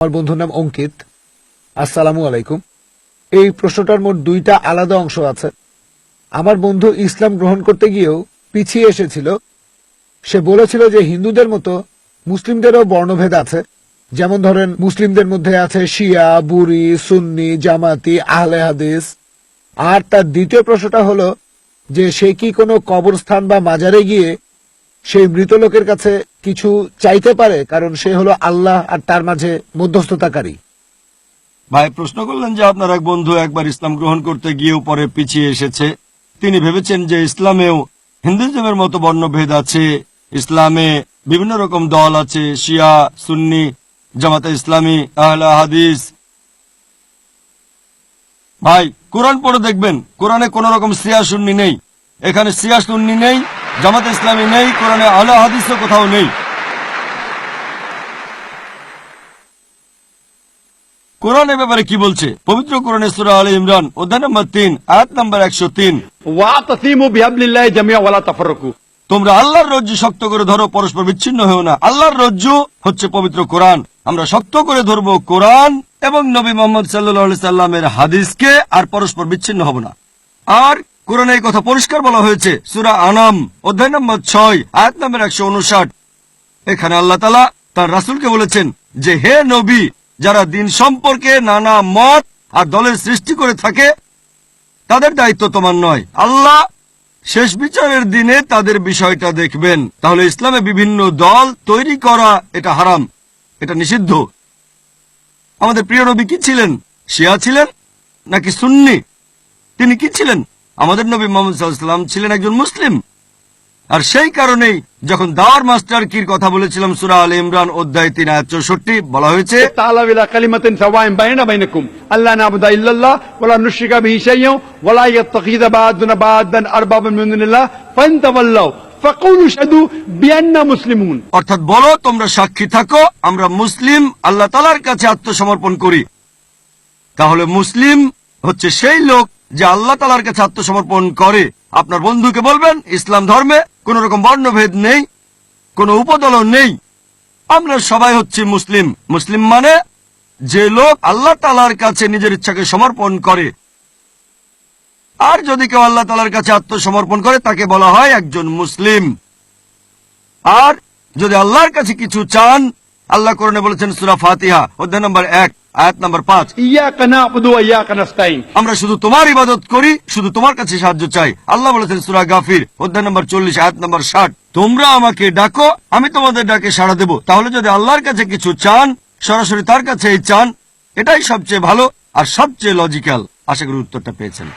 আমার বন্ধুর নাম অঙ্কিত। আসসালামু আলাইকুম। এই প্রশ্নটার মোট দুইটা আলাদা অংশ আছে। আমার বন্ধু ইসলাম গ্রহণ করতে গিয়েও পিছিয়ে এসেছিল। সে বলেছিল যে হিন্দুদের মতো মুসলিমদেরও বর্ণভেদ আছে। যেমন ধরেন, মুসলিমদের মধ্যে আছে শিয়া বুরি সুন্নি, জামাতি, আহলে হাদিস। আর তার দ্বিতীয় প্রশ্নটা হলো যে সে কি কোনো কবরস্থান বা মাজারে গিয়ে সেই মৃত লোকের কাছে কিছু চাইতে পারে, কারণ সে হলো আল্লাহ আর তার মাঝে মধ্যস্থতাকারী। ভাই, প্রশ্ন করলেন যে আপনার এক বন্ধু একবার ইসলাম গ্রহণ করতে গিয়েও পরে পিছিয়ে এসেছে। তিনি ভেবেছেন যে ইসলামেও হিন্দুজমের মতো বর্ণভেদ আছে। ইসলামে বিভিন্ন রকম দল আছে, শিয়া, সুন্নি, জামাতে ইসলামী, আহলা হাদিস। ভাই, কোরআন পড়ে দেখবেন, কোরআনে কোন রকম সিয়া সুন্নি নেই। এখানে সিয়া সুন্নি নেই জামাত ইসলামী নেই কোরআনে আলো হাদিস কোথাও নেই। কোরআন ব্যাপারে কি বলছে? পবিত্র কোরআনে সুরা আলী ইমরান অধ্যায় নম্বর তিন আয়াত নম্বর একশো তিন। তোমরা আল্লাহর রজ্জু শক্ত করে ধরো পরস্পর বিচ্ছিন্ন হয়েও না। আল্লাহর রজ্জু হচ্ছে পবিত্র কোরআন। আমরা শক্ত করে ধরবো কোরআন এবং নবী মোহাম্মদ সাল্লাহ সাল্লামের হাদিসকে আর পরস্পর বিচ্ছিন্ন হব না। আর কোরআনে এই কথা পরিষ্কার বলা হয়েছে। সুরা আনাম, অধ্যায় নম্বর ছয়, আয়াত নম্বর একশো উনষাট। এখানে আল্লাহ তালা তার রাসুলকে বলেছেন যে, হে নবী, যারা দিন সম্পর্কে নানা মত আর দলের সৃষ্টি করে থাকে, তাদের দায়িত্ব তোমার নয়। আল্লাহ শেষ বিচারের দিনে তাদের বিষয়টা দেখবেন। তাহলে ইসলামে বিভিন্ন দল তৈরি করা এটা হারাম। এটা নিষিদ্ধ। আমাদের প্রিয় নবী কি ছিলেন? শিয়া ছিলেন নাকি সুন্নি? তিনি কি ছিলেন? আমাদের নবী মোহাম্মদ ছিলেন একজন মুসলিম। আর সেই কারণেই যখন দাওয়ার মাস্টার কির কথা বলেছিলাম সুরা আল ইমরান অধ্যায় তিন হাজার চৌষট্টি বলা হয়েছে অর্থাৎ বলো তোমরা সাক্ষী থাকো আমরা মুসলিম আল্লাহ তালার কাছে আত্মসমর্পণ করি। তাহলে মুসলিম হচ্ছে সেই লোক যে আল্লাহ তালার কাছে আত্মসমর্পণ করে, আপনার বন্ধুকে বলবেন, ইসলাম ধর্মে কোন রকম বর্ণভেদ নেই, কোনো উপদলও নেই। আমরা সবাই হচ্ছে মুসলিম। মুসলিম মানে যে লোক আল্লাহ তালার কাছে নিজের ইচ্ছাকে সমর্পণ করে। আর যদি কেউ আল্লাহ তালার কাছে আত্মসমর্পণ করে, তাকে বলা হয় একজন মুসলিম। আর যদি আল্লাহর কাছে কিছু চান আল্লাহ কোরআনে বলেছেন সুরা ফাতিহা অধ্যায় নম্বর এক আয়াত নম্বর পাঁচ। আমরা শুধু তোমার ইবাদত করি শুধু তোমার কাছে সাহায্য চাই। আল্লাহ বলেছেন সুরা গাফির অধ্যায় নম্বর চল্লিশ আয়াত নম্বর ষাট। তোমরা আমাকে ডাকো আমি তোমাদের ডাকে সাড়া দেব। তাহলে যদি আল্লাহর কাছে কিছু চান সরাসরি তার কাছে চান এটাই সবচেয়ে ভালো আর সবচেয়ে লজিক্যাল আশা করি উত্তরটা পেয়েছেন।